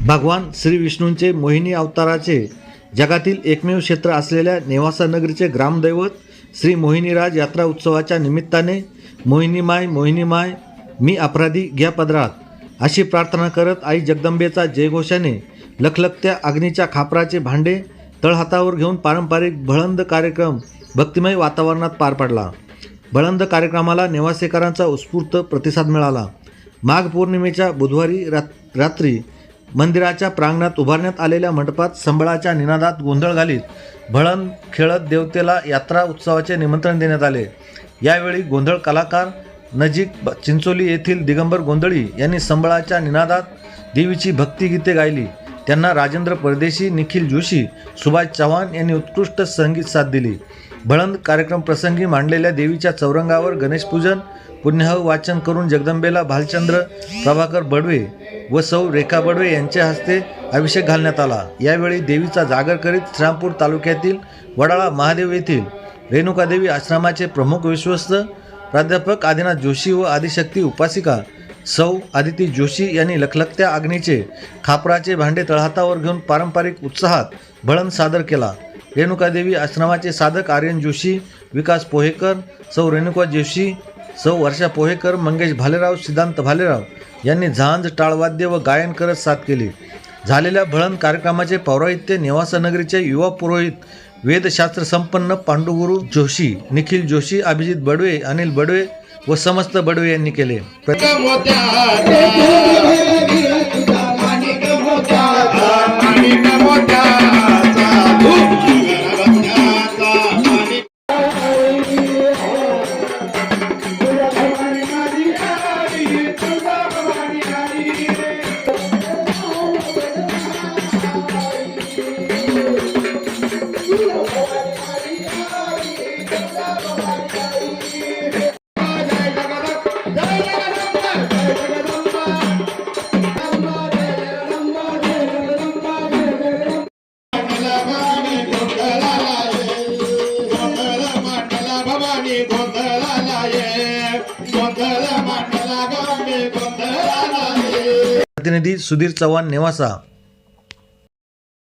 भगवान श्री विष्णूंचे मोहिनी अवताराचे जगातील एकमेव क्षेत्र असलेल्या नेवासानगरीचे ग्रामदैवत श्री मोहिनीराज यात्रा उत्सवाच्या निमित्ताने मोहिनीमाय मोहिनीमाय मी अपराधी घ्या पदरात अशी प्रार्थना करत आई जगदंबेचा जयघोषाने लखलखत्या अग्नीच्या खापराचे भांडे तळहातावर घेऊन पारंपरिक भळंद कार्यक्रम भक्तिमय वातावरणात पार पडला. भळंद कार्यक्रमाला नेवासेकरांचा उत्स्फूर्त प्रतिसाद मिळाला. माघ पौर्णिमेच्या बुधवारी रात रात्री मंदिराच्या प्रांगणात उभारण्यात आलेल्या मंडपात संबळाच्या निनादात गोंधळ घालीत भळण खेळत देवतेला यात्रा उत्सवाचे निमंत्रण देण्यात आले. यावेळी गोंधळ कलाकार नजीक ब- चिंचोली येथील दिगंबर गोंधळी यांनी संबळाच्या निनादात देवीची भक्तिगीते गायली. त्यांना राजेंद्र परदेशी निखिल जोशी सुभाष चव्हाण यांनी उत्कृष्ट संगीत साथ दिली. भळंद कार्यक्रम प्रसंगी मांडलेल्या देवीच्या चौरंगावर गणेशपूजन पुण्यह वाचन करून जगदंबेला भालचंद्र प्रभाकर बडवे व सौ रेखा बडवे यांच्या हस्ते अभिषेक घालण्यात आला. यावेळी देवीचा जागर करीत श्रामपूर तालुक्यातील वडाळा महादेव येथील रेणुकादेवी आश्रमाचे प्रमुख विश्वस्त प्राध्यापक आदिनाथ जोशी व आदिशक्ती उपासिका सौ आदिती जोशी यांनी लखलखत्या अग्नीचे खापराचे भांडे तळहातावर घेऊन पारंपरिक उत्साहात भळण सादर केला. रेणुकादेवी आश्रमाचे साधक आर्यन जोशी विकास पोहेकर सौ रेणुका जोशी सौ वर्षा पोहेकर मंगेश भालेराव सिद्धांत भालेराव यांनी झांज टाळवाद्य व गायन करत साथ केली. झालेल्या भळण कार्यक्रमाचे पौराहित्य निवासनगरीचे युवा पुरोहित वेदशास्त्र संपन्न पांडुगुरू जोशी निखिल जोशी अभिजित बडवे अनिल बडवे व समस्त बडवे यांनी केले. प्रतिनिधी सुधीर चव्हाण नेवासा